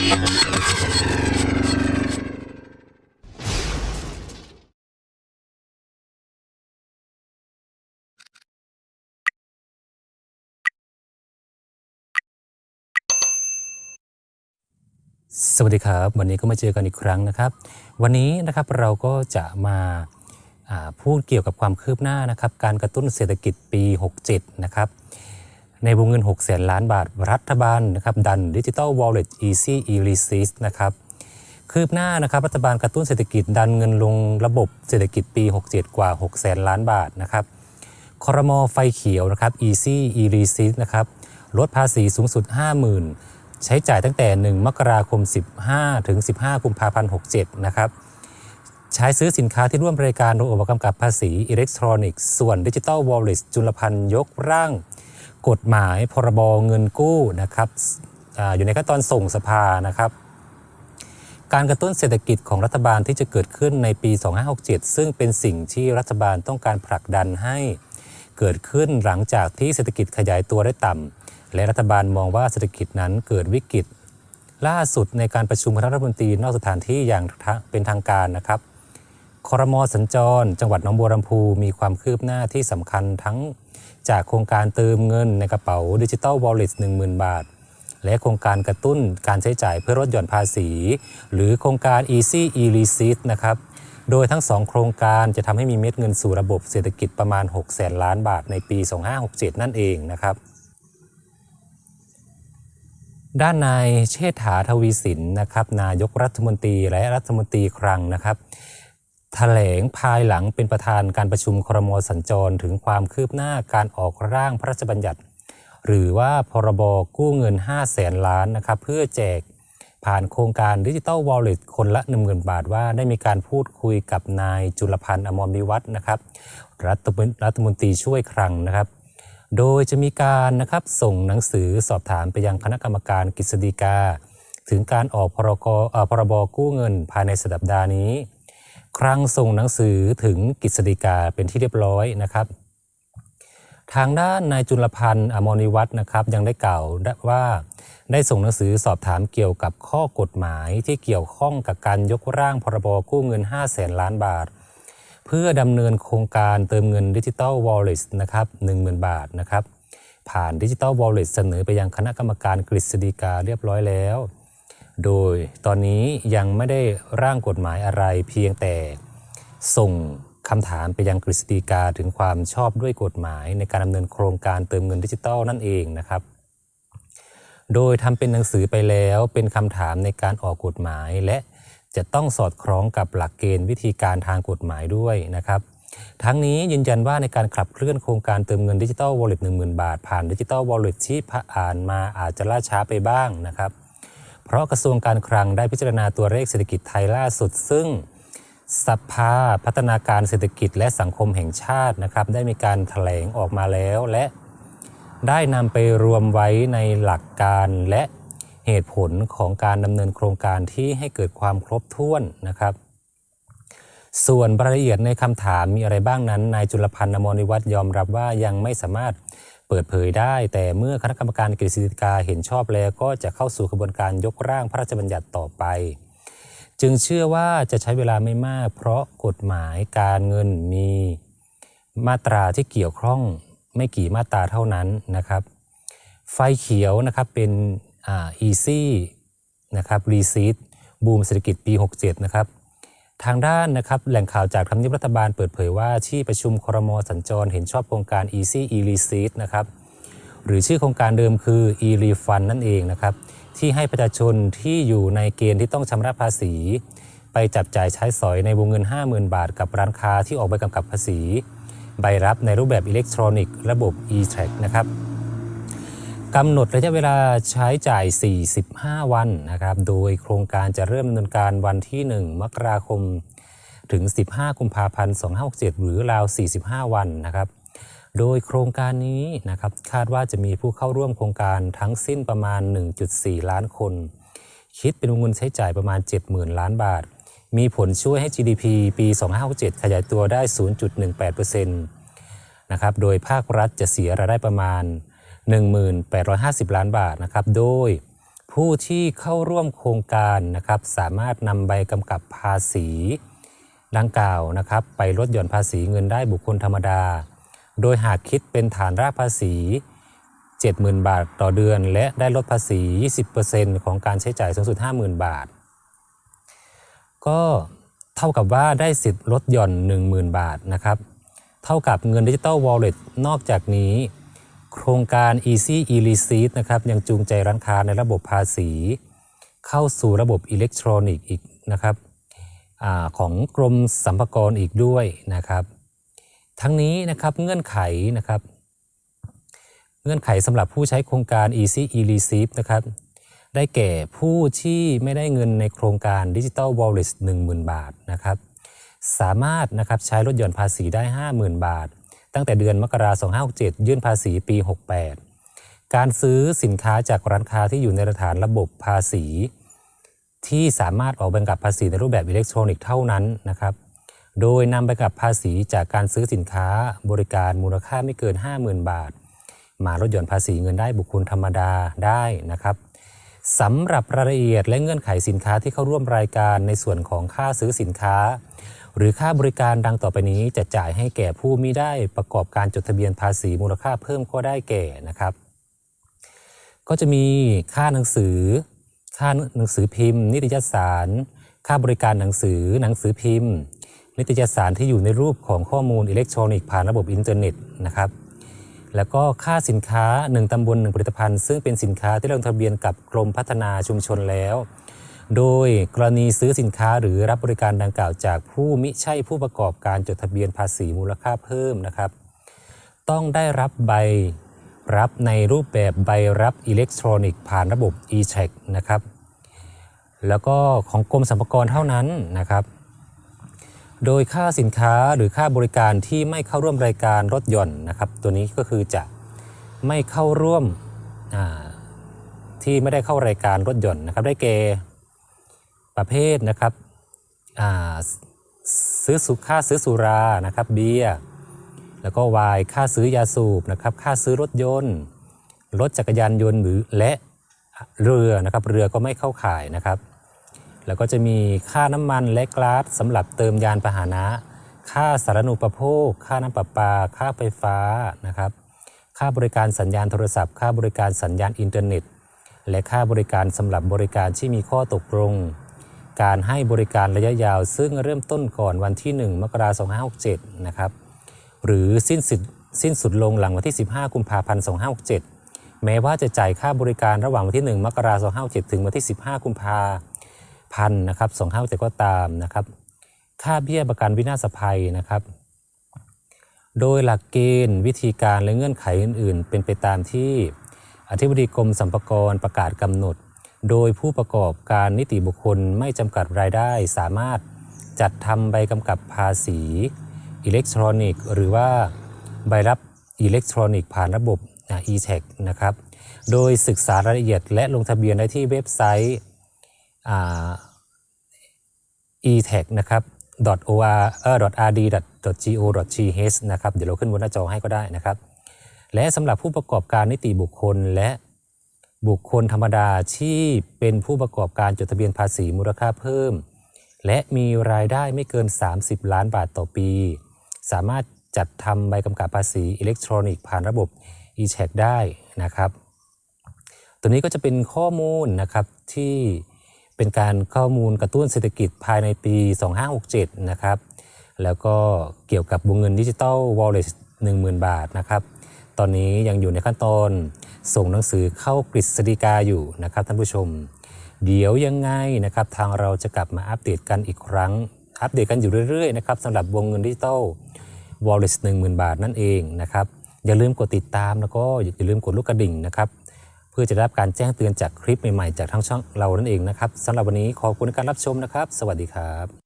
สวัสดีครับ วันนี้ก็มาเจอกันอีกครั้งนะครับ วันนี้นะครับเราก็จะมาาพูดเกี่ยวกับความคืบหน้านะครับ การกระตุ้นเศรษฐกิจปี 67 นะครับ ในวงเงิน6แสนล้านบาท รัฐบาลนะครับดันดิจิ t a ลวอลเล็ต Easy e-receipt นะครับคืบหน้านะครับรัฐบาลกระตุ้นเศรษฐกิจดันเงินลงระบบเศรษฐกิจปี 67 กว่า 6 แสนล้านบาทนะครับครมไฟเขียวนะครับ Easy e-receipt นะครับลดภาษีสูงสุด 50,000 ใช้จ่ายตั้งแต่ 1 มกราคม 15 ถึง 15 กุมภาพันธ์ 67 นะครับใช้ซื้อสินค้าที่ร่วมรายการโดยองค์กำกับภาษีอิเล็กทรอนิกส์ส่วนดิจิ t a ลวอลเล็ตจุลพันธ์ยกร่าง กฎหมายพรบเงินกู้นะครับออยู่ในขั้นตอนส่งสภานะครับ การกระตุ้นเศรษฐกิจของรัฐบาลที่จะเกิดขึ้นในปี 2567 ซึ่งเป็นสิ่งที่รัฐบาลต้องการผลักดันให้เกิดขึ้นหลังจากที่เศรษฐกิจขยายตัวได้ต่ำและรัฐบาลมองว่าเศรษฐกิจนั้นเกิดวิกฤตล่าสุดในการประชุมคณะรัฐมนตรีนอกสถานที่อย่างเป็นทางการนะครับคอรมอสัญจร จังหวัดหนองบัวลำพูมีความคืบหน้าที่สำคัญทั้ง จากโครงการเติมเงินในกระเป๋าดิจิ t a ลวอลเล็ต10,000 บาท และโครงการกระตุ้นการใช้จ่ายเพื่อลดหย่อนภาษี หรือโครงการ Easy e-receipt นะครับโดยทั้ง 2 โครงการจะทำให้มีเม็ดเงินสู่ระบบเศรษฐกิจประมาณ 6 แสนล้านบาทในปี 2567 นั่นเองนะครับ ด้านนายเชษฐาทวีสินนะครับนายกรัฐมนตรีและรัฐมนตรีคลังนะครับ แถลงภายหลังเป็นประธานการประชุมครมสัญจรถึงความคืบหน้าการออกร่างพระราชบัญญัติ หรือว่าพรบกู้เงิน 5 0 0แสนล้านนะครับเพื่อแจกผ่านโครงการดิจิ t a ลวอลเล็ตคนละ1 0,000 บาทว่าได้มีการพูดคุยกับนายจุลพันธ์อมรวิวัฒน์นะครับรัฐมนรัฐมนตรีช่วยคลังนะครับ โดยจะมีการนะครับส่งหนังสือสอบถามไปยังคณะกรรมการกฤษฎีกา ถึงการออกพรกพรบกู้เงินภายในสัปดาห์นี้ ครั้งส่งหนังสือถึงกฤษฎีกาเป็นที่เรียบร้อยนะครับ ทางด้านนายจุลพันธ์อมรนิวัฒน์นะครับ ยังได้กล่าวว่าได้ส่งหนังสือสอบถามเกี่ยวกับข้อกฎหมายที่เกี่ยวข้องกับการยกร่างพรบกู้เงิน 5 0 0แสนล้านบาท เพื่อดำเนินโครงการเติมเงินดิจิ t a ลวอลเล็ตนะครับ10,000บาทนะครับ ผ่านดิจิ t a ลวอลเล็ตเสนอไปยังคณะกรรมการกฤษฎีกาเรียบร้อยแล้ว โดยตอนนี้ยังไม่ได้ร่างกฎหมายอะไรเพียงแต่ส่งคำถามไปยังกฤษฎีกาถึงความชอบด้วยกฎหมายในการดำเนินโครงการเติมเงินดิจิทัลนั่นเองนะครับ โดยทำเป็นหนังสือไปแล้วเป็นคำถามในการออกกฎหมาย และจะต้องสอดคล้องกับหลักเกณฑ์วิธีการทางกฎหมายด้วยนะครับ ทั้งนี้ยืนยันว่าในการขับเคลื่อนโครงการเติมเงินดิจิทัลวอลเล็ต10,000บาทผ่านดิจิทัลวอลเล็ตที่ผ่านมาอาจจะล่าช้าไปบ้างนะครับ เพราะกระทรวงการคลังได้พิจารณาตัวเลขเศรษฐกิจไทยล่าสุด ซึ่งสภาพัฒนาการเศรษฐกิจและสังคมแห่งชาตินะครับ ได้มีการแถลงออกมาแล้ว และได้นำไปรวมไว้ในหลักการและเหตุผลของการดำเนินโครงการที่ให้เกิดความครบถ้วนนะครับ ส่วนรายละเอียดในคำถามมีอะไรบ้างนั้นนายจุลพันธ์อมรนิวัฒน์ยอมรับว่ายังไม่สามารถ เปิดเผยได้ แต่เมื่อคณะกรรมการกฤษฎีกาเห็นชอบแล้วก็จะเข้าสู่กระบวนการยกร่างพระราชบัญญัติต่อไป จึงเชื่อว่าจะใช้เวลาไม่มาก เพราะกฎหมายการเงินมีมาตราที่เกี่ยวข้องไม่กี่มาตราเท่านั้นนะครับ ไฟเขียวนะครับเป็นอ่า easy นะครับรีซีดบูมเศรษฐกิจปี 67 นะครับ ทางด้านนะครับแหล่งข่าวจากทำเนียบรัฐบาลเปิดเผยว่าที่ประชุมครมสัญจรเห็นชอบโครงการ Easy e r e c e i t นะครับหรือชื่อโครงการเดิมคือ e-refund นั่นเองนะครับที่ให้ประชาชนที่อยู่ในเกณฑ์ที่ต้องชำระภาษี ไปจับจ่ายใช้สอยในวงเงิน 50,000 บาท กับร้านค้าที่ออกใบกำกับภาษี ใบรับในรูปแบบอิเล็กทรอนิกส์ระบบ e-track นะครับ กำหนดระยะเวลาใช้จ่าย 45 วันนะครับ โดยโครงการจะเริ่มดำเนินการวันที่ 1 มกราคม ถึง 15 กุมภาพันธ์ 2567 หรือราว 45 วันนะครับ โดยโครงการนี้นะครับคาดว่าจะมีผู้เข้าร่วมโครงการทั้งสิ้นประมาณ 1.4 ล้านคน คิดเป็นวงเงินใช้จ่ายประมาณ 70,000 ล้านบาท มีผลช่วยให้ GDP ปี 2567 ขยายตัวได้ 0.18%นะครับ โดยภาครัฐจะเสียรายได้ประมาณ 1850 ล้านบาทนะครับ โดยผู้ที่เข้าร่วมโครงการนะครับสามารถนำใบกำกับภาษีดังกล่าวนะครับไปลดหย่อนภาษีเงินได้บุคคลธรรมดา โดยหากคิดเป็นฐานรากภาษี 70,000 บาทต่อเดือน และได้ลดภาษี 20%ของการใช้จ่ายสูงสุด 50,000 บาท ก็เท่ากับว่าได้สิทธิ์ลดหย่อน 10,000 บาทนะครับ เท่ากับเงินดิจิ t a ลวอลเล็ตนอกจากนี้ โครงการ Easy e-receipt นะครับยังจูงใจร้านค้าในระบบภาษี เข้าสู่ระบบอิเล็กทรอนิกส์อีกนะครับอของกรมสรรพากรอีกด้วยนะครับ ทั้งนี้นะครับเงื่อนไขนะครับเงื่อนไขสำหรับผู้ใช้โครงการ Easy e-receipt นะครับได้แก่ผู้ที่ไม่ได้เงินในโครงการ Digital Wallet 10,000บาทนะครับสามารถนะครับใช้ลดหย่อนภาษีได้ 50,000 บาท ตั้งแต่เดือนมกราคม2567 ยื่นภาษีปี 68 การซื้อสินค้าจากร้านค้าที่อยู่ในฐานระบบภาษี ที่สามารถออกใบกำกับภาษีในรูปแบบอิเล็กทรอนิกส์เท่านั้นนะครับ โดยนำใบกับภาษีจากการซื้อสินค้าบริการมูลค่าไม่เกิน 50,000 บาท มาลดหย่อนภาษีเงินได้บุคคลธรรมดาได้นะครับสำหรับรายละเอียดและเงื่อนไขสินค้าที่เข้าร่วมรายการในส่วนของค่าซื้อสินค้า หรือค่าบริการดังต่อไปนี้จะจ่ายให้แก่ผู้มิได้ประกอบการจดทะเบียนภาษีมูลค่าเพิ่มก็ได้แก่นะครับ ก็จะมีค่าหนังสือ ค่าหนังสือพิมพ์ นิตยสาร ค่าบริการหนังสือ หนังสือพิมพ์ นิตยสารที่อยู่ในรูปของข้อมูลอิเล็กทรอนิกส์ผ่านระบบอินเทอร์เน็ตนะครับแล้วก็ค่าสินค้า 1 ตำบล 1 ผลิตภัณฑ์ ซึ่งเป็นสินค้าที่ลงทะเบียนกับกรมพัฒนาชุมชนแล้ว โดยกรณีซื้อสินค้าหรือรับบริการดังกล่าวจากผู้มิใช่ผู้ประกอบการจดทะเบียนภาษีมูลค่าเพิ่มนะครับ ต้องได้รับใบรับในรูปแบบใบรับอิเล็กทรอนิกส์ผ่านระบบ e-check นะครับ แล้วก็ของกรมสรรพากรเท่านั้นนะครับ โดยค่าสินค้าหรือค่าบริการที่ไม่เข้าร่วมรายการลดหย่อนนะครับ ตัวนี้ก็คือจะไม่เข้าร่วมที่ไม่ได้เข้ารายการลดหย่อนนะครับ ได้แก่ ประเภทนะครับซื้อสุค่าซื้อสุรานะครับเบียร์แล้วก็วายค่าซื้อยาสูบนะครับค่าซื้อรถยนต์ รถจักรยานยนต์หรือและเรือนะครับเรือก็ไม่เข้าข่ายนะครับ แล้วก็จะมีค่าน้ำมันและก๊าซสำหรับเติมยานพาหนะ ค่าสารณูปโภค ค่าน้ำประปา ค่าไฟฟ้านะครับค่าบริการสัญญาณโทรศัพท์ ค่าบริการสัญญาณอินเทอร์เน็ต และค่าบริการสำหรับบริการที่มีข้อตกลง การให้บริการระยะยาว ซึ่งเริ่มต้นก่อนวันที่ 1 มกราคม 2567 นะครับหรือสิ้นสุดสิ้นสุดลงหลังวันที่ 15 กุมภาพันธ์ 2567 แม้ว่าจะจ่ายค่าบริการระหว่างวันที่ 1 มกราคม 2567 ถึงวันที่ 15 กุมภาพันธ์นะครับ 2567 ก็ตามนะครับ ค่าเบี้ยประกันวินาศภัยนะครับ โดยหลักเกณฑ์วิธีการและเงื่อนไขอื่น ๆ เป็นไปตามที่อธิบดีกรมสรรพากรประกาศกำหนด โดยผู้ประกอบการนิติบุคคลไม่จำกัดรายได้สามารถจัดทำใบกำกับภาษีอิเล็กทรอนิกส์หรือว่าใบรับอิเล็กทรอนิกส์ผ่านระบบ e-check นะครับ โดยศึกษารายละเอียดและลงทะเบียนได้ที่เว็บไซต์ e-tag นะครับ .or.rd.go.th นะครับ เดี๋ยวเราขึ้นบนหน้าจอให้ก็ได้นะครับ และสำหรับผู้ประกอบการนิติบุคคลและ บุคคลธรรมดาที่เป็นผู้ประกอบการจดทะเบียนภาษีมูลค่าเพิ่ม และมีรายได้ไม่เกิน 30 ล้านบาทต่อปี สามารถจัดทำใบกำกับภาษีอิเล็กทรอนิกส์ผ่านระบบ e-check ได้นะครับตัวนี้ก็จะเป็นข้อมูลนะครับที่เป็นการข้อมูลกระตุ้นเศรษฐกิจภายในปี 2567 นะครับ แล้วก็เกี่ยวกับวงเงินดิจิ t a ลวอลเล็ต10,000 บาทนะครับ ตอนนี้ยังอยู่ในขั้นตอนส่งหนังสือเข้ากฤษฎีกาอยู่นะครับท่านผู้ชม เดี๋ยวยังไงนะครับทางเราจะกลับมาอัปเดตกันอีกครั้ง อัปเดตกันอยู่เรื่อยๆนะครับสำหรับวงเงินดิจิ t a ลวอลเล็ต10,000บาทนั่นเองนะครับอย่าลืมกดติดตามแล้วก็อย่าลืมกดลูกกระดิ่งนะครับเพื่อจะได้รับการแจ้งเตือนจากคลิปใหม่ๆ จากทางช่องเรานั่นเองนะครับสำหรับวันนี้ขอบคุณในการรับชมนะครับ สวัสดีครับ